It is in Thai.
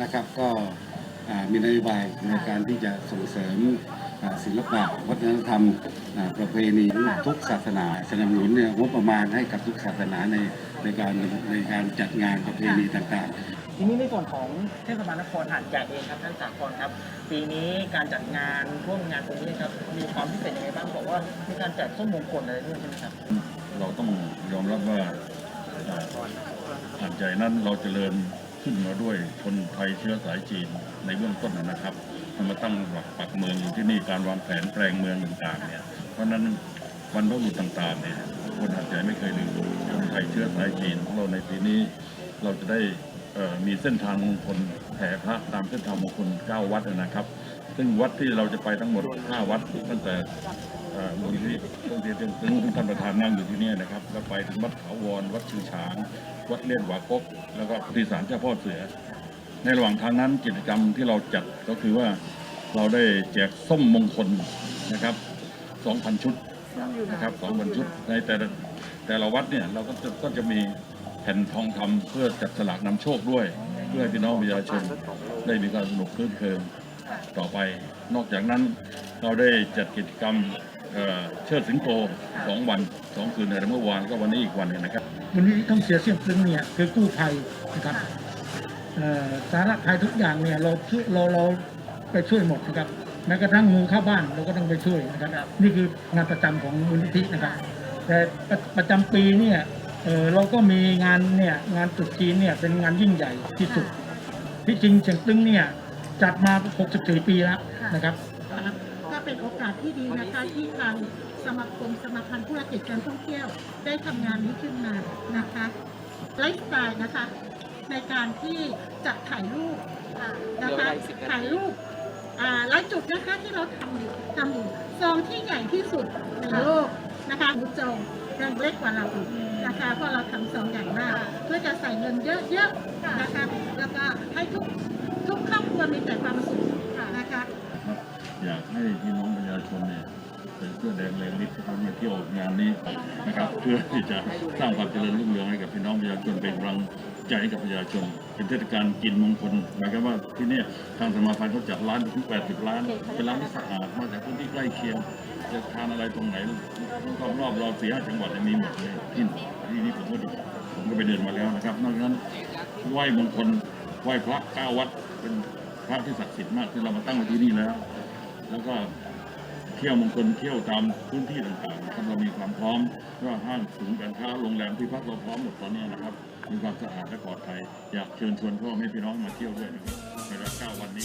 นะครับก็อ่ามีนโยบายในการที่จะส่งเสริมอ่าศิลปะวัฒนธรรมอ่าประเพณีทุกศาสนาสนับสนุนเนี่ยงบประมาณให้กับทุกศาสนาในในการในการจัดงานประเพณีต่างๆ ทีนี้ในส่วนของเทศบาลนครหาดใหญ่เองครับท่านสากรครับ ปีนี้การจัดงานร่วมงานตรงนี้ครับมีความพิเศษยังไงบ้างบอกว่ามีการแจกส้มมงคลอะไรด้วยใช่ไหมครับ เราต้องยอมรับว่าอ่าหาดใหญ่นั้นเราเจริญ ขึ้นมาด้วยคนไทยเชื้อสายจีนในเบื้องต้นนะครับมาตั้งหลักปักเมืองอยู่ที่นี่การวางแผนแปลงเมืองต่างๆเนี่ยเพราะนั้นวันพระบุรุษต่างๆเนี่ยคนหาดใหญ่ไม่เคยลืมคนไทยเชื้อสายจีนของเราในปีนี้ เราจะได้มีเส้นทางมงคลแผ่พระตามเส้นทางมงคล9วัดนะครับ ซึ่งวัดที่เราจะไปทั้งหมด 5 วัดตั้งแต่ มูลที่ตรงที่ถึงถึงท่านประธานนั่งอยู่ที่นี่นะครับ แล้วไปถึงวัดเขาวร วัดชื่อช้าง วัดเลี่ยนหวากก แล้วก็ที่ศาลเจ้าพ่อเสือ ในระหว่างทางนั้นกิจกรรมที่เราจัดก็คือว่าเราได้แจกส้มมงคลนะครับ 2,000 ชุดนะครับ 2,000 ชุด ในแต่ละแต่ละวัดเนี่ยเราก็จะก็จะมีแผ่นทองคำเพื่อจัดสลากนำโชคด้วย เพื่อให้พี่น้องประชาชนได้มีความสนุกคลื่นเพลิงต่อไป นอกจากนั้นเราได้จัดกิจกรรม เอ่อเชิดสิงโตสองวันสองคืนในเมื่อวานก็วันนี้อีกวันหนึงนะครับ วันนี้ต้องเสียเสียงซึ้งเนี่ยคือกู้ภัยนะครับเอ่อสาระภัยทุกอย่างเนี่ยเราช่วยเราเราไปช่วยหมดนะครับแม้กระทั่งงูเข้าบ้านเราก็ต้องไปช่วยนะครับ นี่คืองานประจำของมูลนิธินะครับ แต่ประประจำปีเนี่ยเอ่อเราก็มีงานเนี่ยงานตรุษจีนเนี่ยเป็นงานยิ่งใหญ่ที่สุดที่จริงเสียงตึ้งเนี่ยจัดมา 64 ปีแล้วนะครับก็ เป็นโอกาสที่ดีนะคะที่ทางสมาคมสมาพันธ์ธุรกิจการท่องเที่ยว ได้ทำงานนี้ขึ้นมานะคะไลฟ์สไตล์นะคะ ในการที่จะถ่ายรูปนะคะถ่ายรูปอ่าหลายจุดนะคะที่เราทำอยู่ทำอยู่ซองที่ใหญ่ที่สุดในโลกนะคะหมูจงยังเล็กกว่าเราอีกนะคะเพราะเราทำซองใหญ่มากเพื่อจะใส่เงินเยอะๆนะคะแล้วก็ให้ทุกทุกครอบครัวมีแต่ความสุขนะคะ อยากให้พี่น้องประชาชนเนี่ยเป็นเสื้อแดงแรงฤทธิ์ทุกคนมาเที่ยวงานนี้นะครับเพื่อที่จะสร้างความเจริญรุ่งเรืองให้กับพี่น้องประชาชนเป็นกำลังใจให้กับประชาชน เป็นเทศกาลกินมงคลหมายความว่าที่นี่ทางสมาพันธ์เขาจัดร้านถึง80 ร้านเป็นร้านที่สะอาดมาจากพื้นที่ใกล้เคียงจะทานอะไรตรงไหนรอบรอบเราสี่ห้าจังหวัดมีหมดเลยที่ที่นี่ผมก็ดูผมก็ไปเดินมาแล้วนะครับ นอกจากนั้นไหว้มงคลไหว้พระเก้าวัดเป็นพระที่ศักดิ์สิทธิ์มากที่เรามาตั้งไว้ที่นี่แล้ว แล้วก็เที่ยวมงคลเที่ยวตามพื้นที่ต่างๆนะครับเรามีความพร้อมว่าห้างศูนย์การค้าโรงแรมที่พักเราพร้อมหมดตอนนี้นะครับ มีความสะอาดและปลอดภัยอยากเชิญชวนพ่อแม่พี่น้องมาเที่ยวด้วยนะครับในรอบ9วันนี้